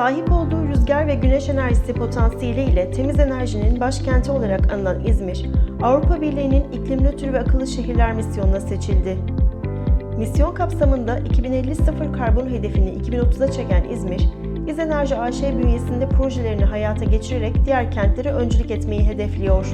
Sahip olduğu rüzgar ve güneş enerjisi potansiyeli ile temiz enerjinin başkenti olarak anılan İzmir, Avrupa Birliği'nin iklim nötr ve akıllı şehirler misyonuna seçildi. Misyon kapsamında 2050 sıfır karbon hedefini 2030'a çeken İzmir, İzenerji AŞ bünyesinde projelerini hayata geçirerek diğer kentlere öncülük etmeyi hedefliyor.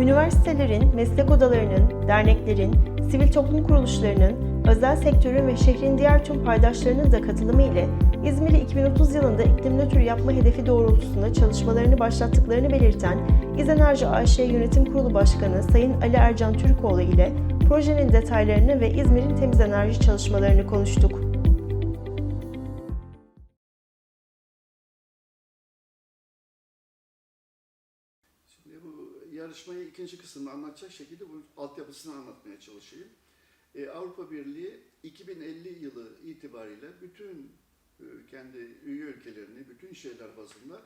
Üniversitelerin, meslek odalarının, derneklerin, sivil toplum kuruluşlarının, özel sektörün ve şehrin diğer tüm paydaşlarının da katılımı ile İzmir'i 2030 yılında iklim nötr yapma hedefi doğrultusunda çalışmalarını başlattıklarını belirten İzenerji AŞ Yönetim Kurulu Başkanı Sayın Ali Ercan Türkoğlu ile projenin detaylarını ve İzmir'in temiz enerji çalışmalarını konuştuk. Şimdi bu yarışmayı ikinci kısımda anlatacak şekilde bu altyapısını anlatmaya çalışayım. Ee, Avrupa Birliği 2050 yılı itibariyle bütün e, kendi üye ülkelerini, bütün şehirler bazında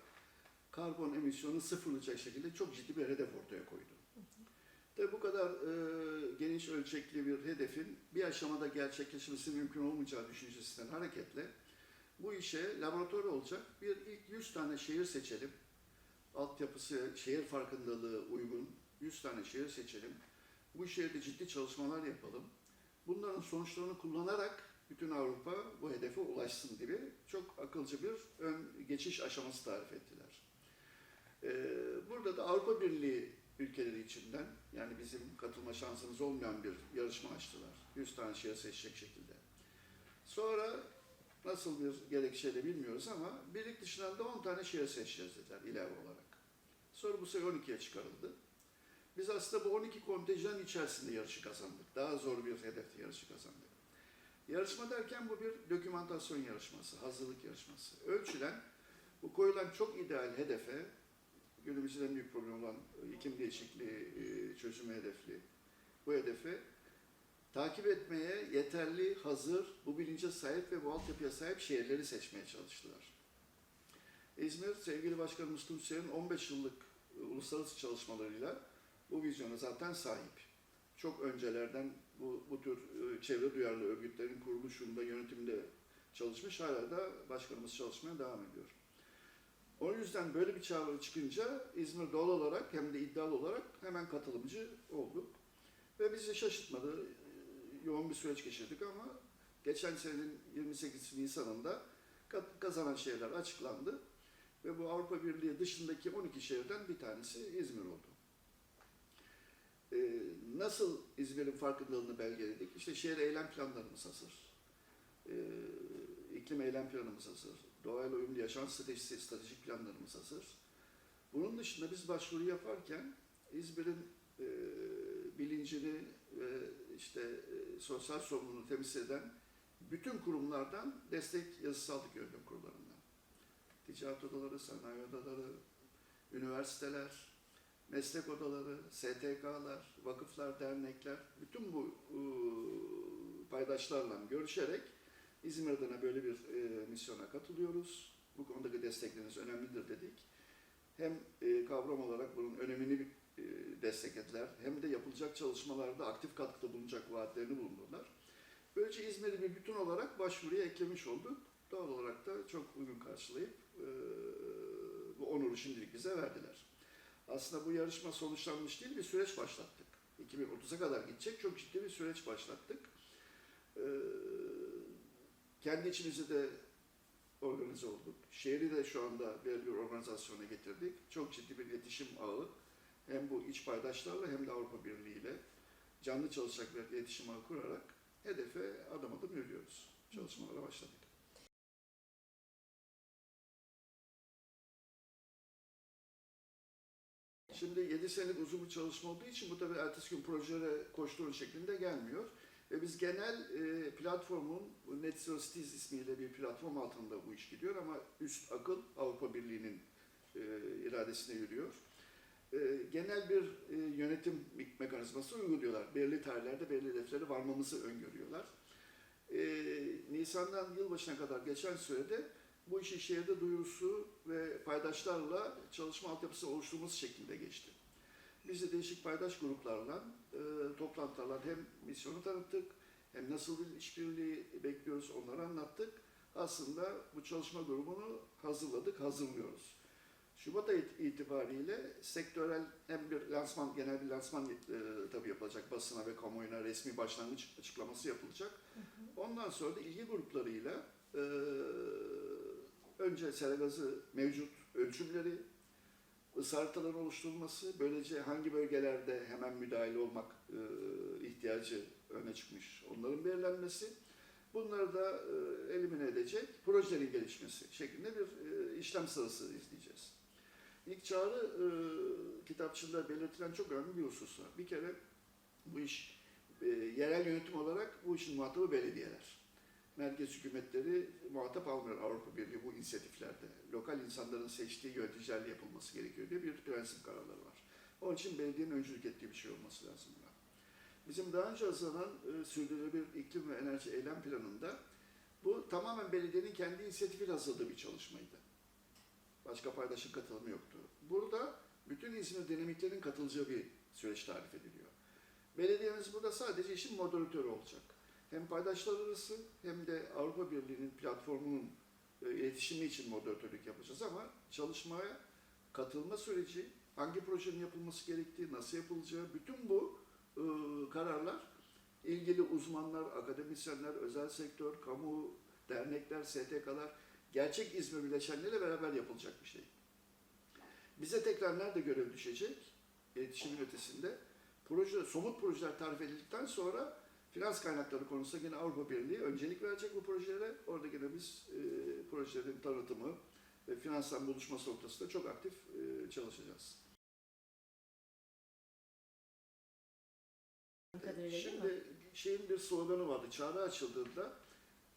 karbon emisyonu sıfırlayacak şekilde çok ciddi bir hedef ortaya koydu. Tabii bu kadar e, geniş ölçekli bir hedefin bir aşamada gerçekleşmesi mümkün olmayacağı düşüncesinden hareketle bu işe laboratuvar olacak bir ilk 100 tane şehir seçelim altyapısı, şehir farkındalığı uygun 100 tane şehir seçelim. Bu şehirde ciddi çalışmalar yapalım. Bunların sonuçlarını kullanarak bütün Avrupa bu hedefe ulaşsın gibi çok akılcı bir ön geçiş aşaması tarif ettiler. Ee, burada da Avrupa Birliği ülkeleri içinden yani bizim katılma şansımız olmayan bir yarışma açtılar. 100 tane şehir seçecek şekilde. Sonra nasıl bir gerekçeyle bilmiyoruz ama birlik dışından da 10 tane şehir seçeceğiz dediler ilave olarak. Sonra bu sayı 12'ye çıkarıldı. Biz aslında bu 12 kontenjan içerisinde yarışı kazandık. Daha zor bir hedefte yarışı kazandık. Yarışma derken bu bir dokümantasyon yarışması, hazırlık yarışması. Ölçülen, bu koyulan çok ideal hedefe, günümüzün en büyük problemi olan iklim değişikliği e, çözümü hedefli, bu hedefe takip etmeye yeterli, hazır, bu bilince sahip ve bu altyapıya sahip şehirleri seçmeye çalıştılar. İzmir, sevgili Başkanımız Tunçer'in 15 yıllık e, uluslararası çalışmalarıyla bu vizyona zaten sahip. Çok öncelerden bu, bu tür e, çevre duyarlı örgütlerin kuruluşunda, yönetiminde çalışmış, hala da başkanımız çalışmaya devam ediyor. O yüzden böyle bir çağrı çıkınca İzmir doğal olarak hem de iddialı olarak hemen katılımcı oldu. Ve bizi şaşırtmadı. Yoğun bir süreç geçirdik ama geçen senenin 28 Nisan'ında kazanan şehirler açıklandı. Ve bu Avrupa Birliği dışındaki 12 şehirden bir tanesi İzmir oldu. Ee, nasıl İzmir'in farkındalığını belgeledik? İşte şehir eylem planlarımız hazır. Ee, iklim eylem planımız hazır. Doğayla uyumlu yaşam stratejisi, stratejik planlarımız hazır. Bunun dışında biz başvuru yaparken İzmir'in e, bilincini ve işte e, sosyal sorumluluğunu temsil eden bütün kurumlardan destek yazısı aldık yönetim kurullarından. Ticaret odaları, sanayi odaları, üniversiteler, meslek odaları, STK'lar, vakıflar, dernekler, bütün bu e, paydaşlarla görüşerek İzmir adına böyle bir e, misyona katılıyoruz. Bu konudaki destekleriniz önemlidir dedik. Hem e, kavram olarak bunun önemini e, desteklediler, hem de yapılacak çalışmalarda aktif katkıda bulunacak vaatlerini bulundular. Böylece İzmir'i bir bütün olarak başvuruya eklemiş olduk. Doğal olarak da çok uygun karşılayıp e, bu onuru şimdilik bize verdiler. Aslında bu yarışma sonuçlanmış değil, bir süreç başlattık. 2030'a kadar gidecek çok ciddi bir süreç başlattık. Ee, kendi içimizde de organize olduk. Şehri de şu anda belli bir organizasyona getirdik. Çok ciddi bir iletişim ağı hem bu iç paydaşlarla hem de Avrupa Birliği ile canlı çalışacak bir iletişim ağı kurarak hedefe adım adım yürüyoruz. Çalışmalara başladık. Şimdi 7 senelik uzun bir çalışma olduğu için bu tabii ertesi gün projelere koşturun şeklinde gelmiyor. Ve biz genel e, platformun Net Zero Cities ismiyle bir platform altında bu iş gidiyor ama üst akıl Avrupa Birliği'nin e, iradesine yürüyor. E, genel bir e, yönetim mekanizması uyguluyorlar. Belirli tarihlerde belirli hedeflere varmamızı öngörüyorlar. E, Nisan'dan yılbaşına kadar geçen sürede bu işi şehirde duyurusu ve paydaşlarla çalışma altyapısı oluşturması şeklinde geçti. Biz de değişik paydaş gruplarla e, toplantılarla hem misyonu tanıttık hem nasıl bir işbirliği bekliyoruz onları anlattık. Aslında bu çalışma grubunu hazırladık, hazırlıyoruz. Şubat ayı itibariyle sektörel hem bir lansman, genel bir lansman e, tabii yapılacak basına ve kamuoyuna resmi başlangıç açıklaması yapılacak. Ondan sonra da ilgi gruplarıyla e, önce sera gazı mevcut ölçümleri, ısı haritaların oluşturulması, böylece hangi bölgelerde hemen müdahale olmak e, ihtiyacı öne çıkmış, onların belirlenmesi, bunları da e, elimine edecek projelerin gelişmesi şeklinde bir e, işlem sırası izleyeceğiz. İlk çağrı e, kitapçığında belirtilen çok önemli bir husus var. Bir kere bu iş e, yerel yönetim olarak bu işin muhatabı belediyeler. Merkez hükümetleri muhatap almıyor Avrupa Birliği bu inisiyatiflerde. Lokal insanların seçtiği yöneticilerle yapılması gerekiyor diye bir prensip kararları var. Onun için belediyenin öncülük ettiği bir şey olması lazım buna. Bizim daha önce hazırlanan e, sürdürülebilir iklim ve enerji eylem planında bu tamamen belediyenin kendi inisiyatifiyle hazırladığı bir çalışmaydı. Başka paydaşın katılımı yoktu. Burada bütün İzmir dinamiklerin katılacağı bir süreç tarif ediliyor. Belediyemiz burada sadece işin moderatörü olacak. Hem paydaşlar arası hem de Avrupa Birliği'nin platformunun e, iletişimi için moderatörlük yapacağız ama çalışmaya katılma süreci, hangi projenin yapılması gerektiği, nasıl yapılacağı, bütün bu e, kararlar ilgili uzmanlar, akademisyenler, özel sektör, kamu, dernekler, STK'lar, gerçek İzmir bileşenleriyle beraber yapılacak bir şey. Bize tekrar nerede görev düşecek? İletişimin ötesinde. Proje, somut projeler tarif edildikten sonra finans kaynakları konusunda yine Avrupa Birliği öncelik verecek bu projelere. Orada yine biz e, projelerin tanıtımı ve finanstan buluşması noktasında çok aktif e, çalışacağız. mi? Şimdi şeyin bir sloganı vardı. Çağrı açıldığında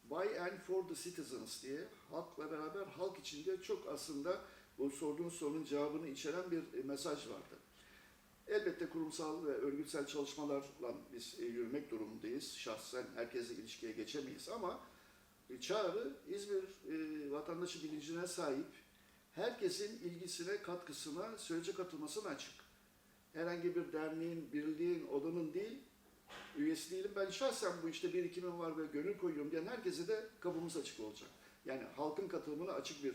By and for the citizens diye halkla beraber halk içinde çok aslında bu sorduğunuz sorunun cevabını içeren bir mesaj vardı. Elbette kurumsal ve örgütsel çalışmalarla biz e, yürümek durumundayız. Şahsen herkesle ilişkiye geçemeyiz ama e, çağrı İzmir e, vatandaşı bilincine sahip, herkesin ilgisine, katkısına, sürece katılmasına açık. Herhangi bir derneğin, birliğin, odanın değil, üyesi değilim. Ben şahsen bu işte birikimim var ve gönül koyuyorum diyen herkese de kapımız açık olacak. Yani halkın katılımına açık bir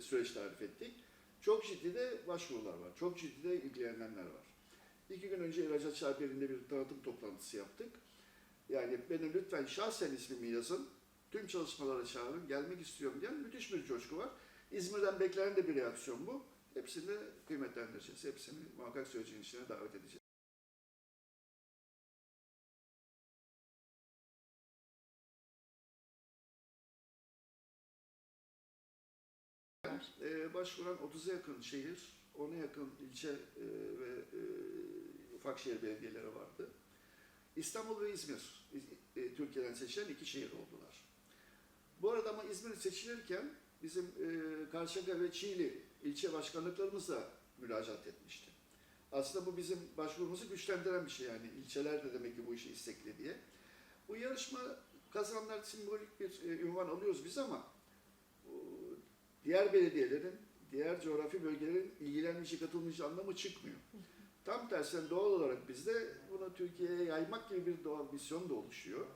süreç tarif ettik. Çok ciddi de başvurular var. Çok ciddi de ilgilenenler var. İki gün önce İhracat Şaiberi'nde bir tanıtım toplantısı yaptık. Yani beni lütfen şahsen ismimi yazın. Tüm çalışmalara çağırın. Gelmek istiyorum diyen müthiş bir coşku var. İzmir'den beklenen de bir reaksiyon bu. Hepsini de kıymetlendireceğiz. Hepsini muhakkak sürecin içine davet edeceğiz. Ee, başvuran 30'a yakın şehir, 10'a yakın ilçe e, ve e, ufak şehir belediyeleri vardı. İstanbul ve İzmir e, Türkiye'den seçilen iki şehir oldular. Bu arada ama İzmir seçilirken bizim e, Karşıyaka ve Çiğli ilçe başkanlıklarımız da müracaat etmişti. Aslında bu bizim başvurumuzu güçlendiren bir şey yani ilçeler de demek ki bu işi istekli diye. Bu yarışma kazananlar simbolik bir e, ünvan alıyoruz biz ama bu diğer belediyelerin, diğer coğrafi bölgelerin ilgilenmeyecek, katılmayacak anlamı çıkmıyor. Tam tersine doğal olarak bizde bunu Türkiye'ye yaymak gibi bir doğal misyon da oluşuyor.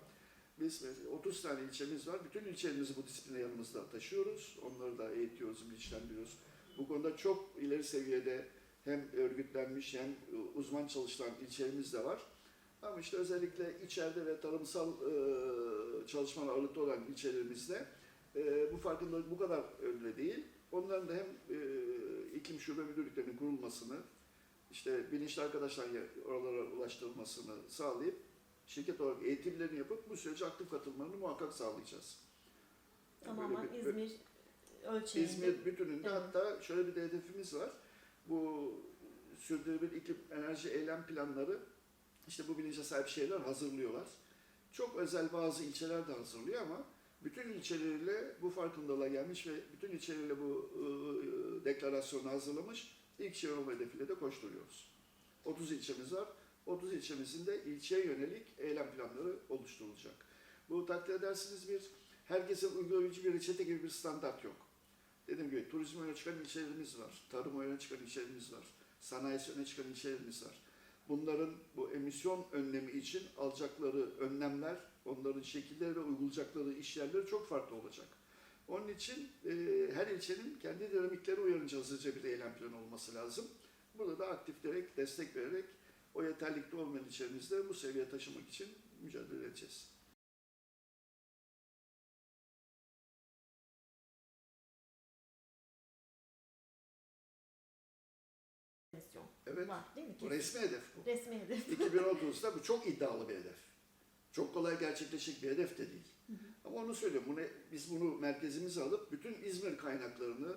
Biz mesela 30 tane ilçemiz var. Bütün ilçelerimizi bu disipline yanımızda taşıyoruz. Onları da eğitiyoruz, bilinçlendiriyoruz. Bu konuda çok ileri seviyede hem örgütlenmiş hem uzman çalışılan ilçelerimiz de var. Ama işte özellikle içeride ve tarımsal e, çalışmalar ağırlıklı olan ilçelerimizde e, bu farkındalık bu kadar önemli değil. Onların da hem e, iklim şube müdürlüklerinin kurulmasını, işte bilinçli arkadaşlar oralara ulaştırılmasını sağlayıp şirket olarak eğitimlerini yapıp bu sürece aktif katılmalarını muhakkak sağlayacağız. Yani Tamamen bir- İzmir ölçeğinde. İzmir bütününde Evet. hatta şöyle bir de hedefimiz var. Bu sürdürülebilir iklim enerji eylem planları işte bu bilince sahip şehirler hazırlıyorlar. Çok özel bazı ilçeler de hazırlıyor ama bütün ilçeleriyle bu farkındalığa gelmiş ve bütün ilçeleriyle bu ıı, deklarasyonu hazırlamış ilk şehir olma hedefiyle de koşturuyoruz. 30 ilçemiz var. 30 ilçemizin de ilçeye yönelik eylem planları oluşturulacak. Bu takdir edersiniz bir herkesin uygulayabileceği bir reçete gibi bir standart yok. Dediğim gibi turizm öne çıkan ilçelerimiz var, tarım öne çıkan ilçelerimiz var, sanayisi öne çıkan ilçelerimiz var. Bunların bu emisyon önlemi için alacakları önlemler Onların şekilleri ve uygulayacakları iş yerleri çok farklı olacak. Onun için e, her ilçenin kendi dinamikleri uyarınca hızlıca bir eylem planı olması lazım. Burada da aktif vererek, destek vererek o yeterlikte olmayan ilçemizde bu seviyeye taşımak için mücadele edeceğiz. Evet, var değil mi? bu resmi hedef bu. Resmi hedef. 2030'da bu çok iddialı bir hedef. Çok kolay gerçekleşecek bir hedef de değil. Ama onu söylüyorum. Bunu, biz bunu merkezimize alıp bütün İzmir kaynaklarını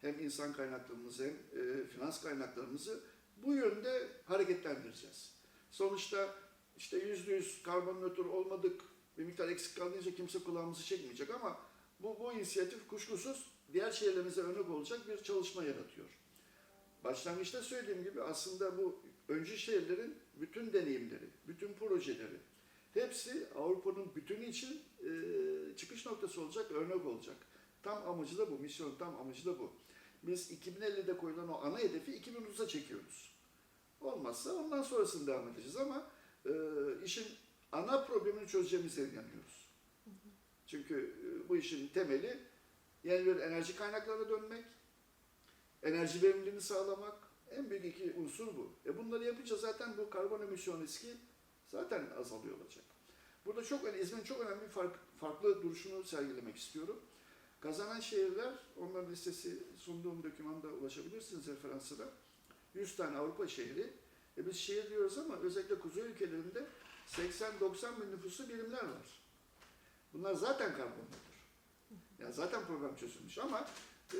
hem insan kaynaklarımızı hem e, finans kaynaklarımızı bu yönde hareketlendireceğiz. Sonuçta işte yüzde yüz karbon nötr olmadık, bir miktar eksik kalınca kimse kulağımızı çekmeyecek ama bu, bu inisiyatif kuşkusuz diğer şehirlerimize örnek olacak bir çalışma yaratıyor. Başlangıçta söylediğim gibi aslında bu öncü şehirlerin bütün deneyimleri, bütün projeleri, hepsi Avrupa'nın bütünü için e, çıkış noktası olacak, örnek olacak. Tam amacı da bu, misyonun tam amacı da bu. Biz 2050'de koyulan o ana hedefi 2030'a çekiyoruz. Olmazsa ondan sonrasını devam edeceğiz ama e, işin ana problemini çözeceğimize inanıyoruz. Çünkü e, bu işin temeli yeni bir enerji kaynaklarına dönmek, enerji verimliliğini sağlamak en büyük iki unsur bu. E bunları yapınca zaten bu karbon emisyon riski zaten azalıyor olacak. Burada çok İzmir'in çok önemli fark, farklı duruşunu sergilemek istiyorum. Kazanan şehirler, onların listesi sunduğum dokümanda ulaşabilirsiniz referansına. 100 tane Avrupa şehri. E biz şehir diyoruz ama özellikle kuzey ülkelerinde 80-90 bin nüfuslu birimler var. Bunlar zaten karbonludur. Yani zaten problem çözülmüş ama e,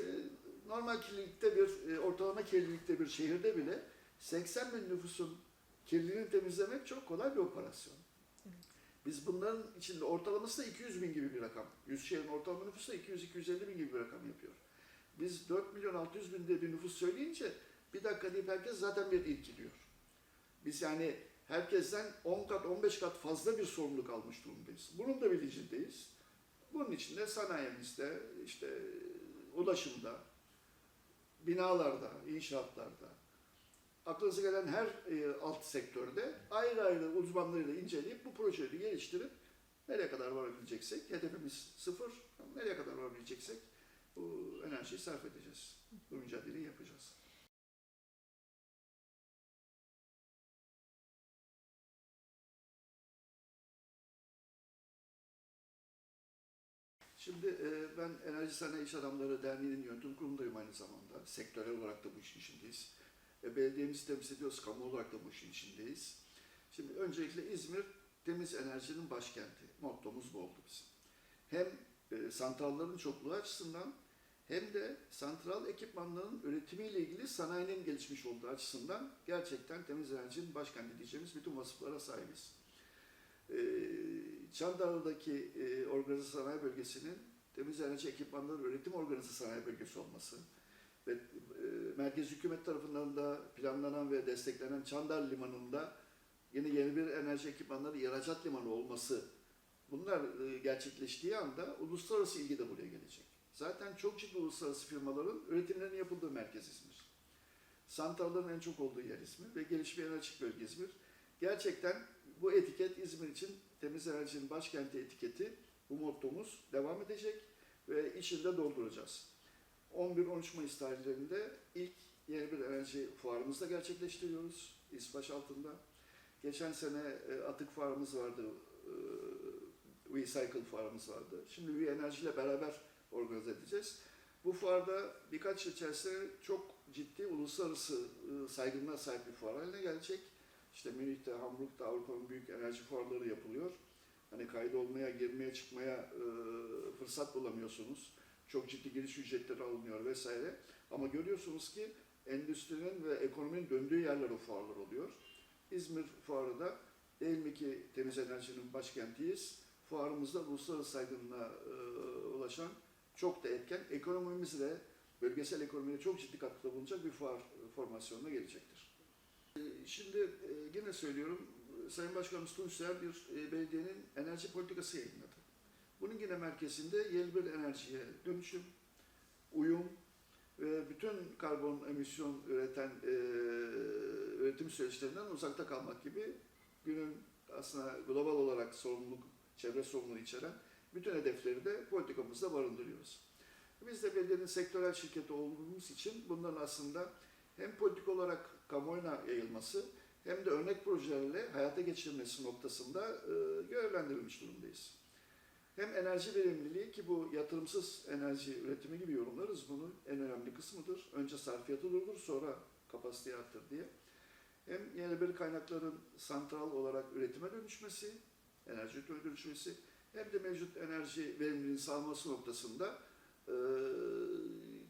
normal kirlilikte bir, e, ortalama kirlilikte bir şehirde bile 80 bin nüfusun kirliliğini temizlemek çok kolay bir operasyon. Biz bunların içinde ortalaması da 200 bin gibi bir rakam. 100 şehrin ortalama nüfusu da 200-250 bin gibi bir rakam yapıyor. Biz 4 milyon 600 bin de bir nüfus söyleyince bir dakika deyip herkes zaten bir irkiliyor. Biz yani herkesten 10 kat 15 kat fazla bir sorumluluk almış durumdayız. Bunun da bilincindeyiz. Bunun için de sanayimizde, işte ulaşımda, binalarda, inşaatlarda, aklınıza gelen her e, alt sektörde ayrı ayrı uzmanlarıyla inceleyip bu projeleri geliştirip nereye kadar varabileceksek, hedefimiz sıfır, nereye kadar varabileceksek bu enerjiyi sarf edeceğiz. Bu mücadeleyi yapacağız. Şimdi e, ben Enerji Sanayi İş Adamları Derneği'nin yönetim kurulundayım aynı zamanda. Sektörel olarak da bu işin içindeyiz. E, belediyemizi temsil ediyoruz, kamu olarak da bu işin içindeyiz. Şimdi öncelikle İzmir temiz enerjinin başkenti. Mottomuz bu oldu bizim. Hem e, santrallerin çokluğu açısından hem de santral ekipmanların üretimiyle ilgili sanayinin gelişmiş olduğu açısından gerçekten temiz enerjinin başkenti diyeceğimiz bütün vasıflara sahibiz. E, Çandarlı'daki e, organize sanayi bölgesinin temiz enerji ekipmanları üretim organize sanayi bölgesi olması ve e, merkez hükümet tarafından da planlanan ve desteklenen Çandar Limanı'nda yine yeni bir enerji ekipmanları ihracat limanı olması bunlar e, gerçekleştiği anda uluslararası ilgi de buraya gelecek. Zaten çok ciddi uluslararası firmaların üretimlerinin yapıldığı merkez İzmir. Santralların en çok olduğu yer İzmir ve gelişme enerjik bölge İzmir. Gerçekten bu etiket İzmir için temiz enerjinin başkenti etiketi bu mottomuz devam edecek ve içinde dolduracağız. 11-13 Mayıs tarihlerinde ilk yeni bir enerji fuarımızı da gerçekleştiriyoruz İspaş altında. Geçen sene e, atık fuarımız vardı, e, Recycle fuarımız vardı. Şimdi bir enerjiyle beraber organize edeceğiz. Bu fuarda birkaç yıl içerisinde çok ciddi uluslararası e, saygınlığa sahip bir fuar haline gelecek. İşte Münih'te, Hamburg'da Avrupa'nın büyük enerji fuarları yapılıyor. Hani kaydı olmaya, girmeye, çıkmaya fırsat bulamıyorsunuz. Çok ciddi giriş ücretleri alınıyor vesaire. Ama görüyorsunuz ki endüstrinin ve ekonominin döndüğü yerler o fuarlar oluyor. İzmir fuarı da değil ki temiz enerjinin başkentiyiz. Fuarımızda uluslararası saygınlığa e, ulaşan çok da etken ekonomimizle, bölgesel ekonomiye çok ciddi katkıda bulunacak bir fuar formasyonuna gelecektir. E, Şimdi e, yine söylüyorum, Sayın Başkanımız Tunçer bir e, belediyenin enerji politikası yayınladı. Bunun yine merkezinde yeni bir enerjiye dönüşüm, uyum ve bütün karbon emisyon üreten e, üretim süreçlerinden uzakta kalmak gibi günün aslında global olarak sorumluluk çevre sorumluluğu içeren bütün hedefleri de politikamızda barındırıyoruz. Biz de belediyenin sektörel şirketi olduğumuz için bunların aslında hem politik olarak kamuoyuna yayılması hem de örnek projelerle hayata geçirilmesi noktasında e, görevlendirilmiş durumdayız. Hem enerji verimliliği ki bu yatırımsız enerji üretimi gibi yorumlarız bunu en önemli kısmıdır. Önce sarfiyatı durdur sonra kapasiteyi arttır diye. Hem yenilenebilir kaynakların santral olarak üretime dönüşmesi, enerji üretime dönüşmesi hem de mevcut enerji verimliliğini sağlaması noktasında e,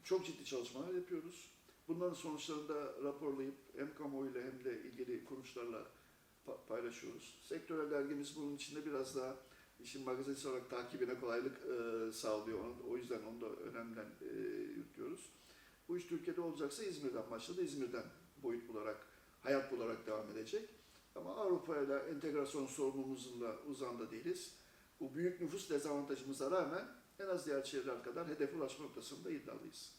çok ciddi çalışmalar yapıyoruz. Bunların sonuçlarını da raporlayıp hem kamuoyuyla hem de ilgili kuruluşlarla pa- paylaşıyoruz. Sektörel dergimiz bunun içinde biraz daha işin magazinesi olarak takibine kolaylık e, sağlıyor. Onu, o yüzden onu da önemden e, yürütüyoruz. Bu iş Türkiye'de olacaksa İzmir'den başladı. İzmir'den boyut bularak, hayat bularak devam edecek. Ama Avrupa ile entegrasyon sorunumuzun da uzağında değiliz. Bu büyük nüfus dezavantajımıza rağmen en az diğer şehirler kadar hedef ulaşma noktasında iddialıyız.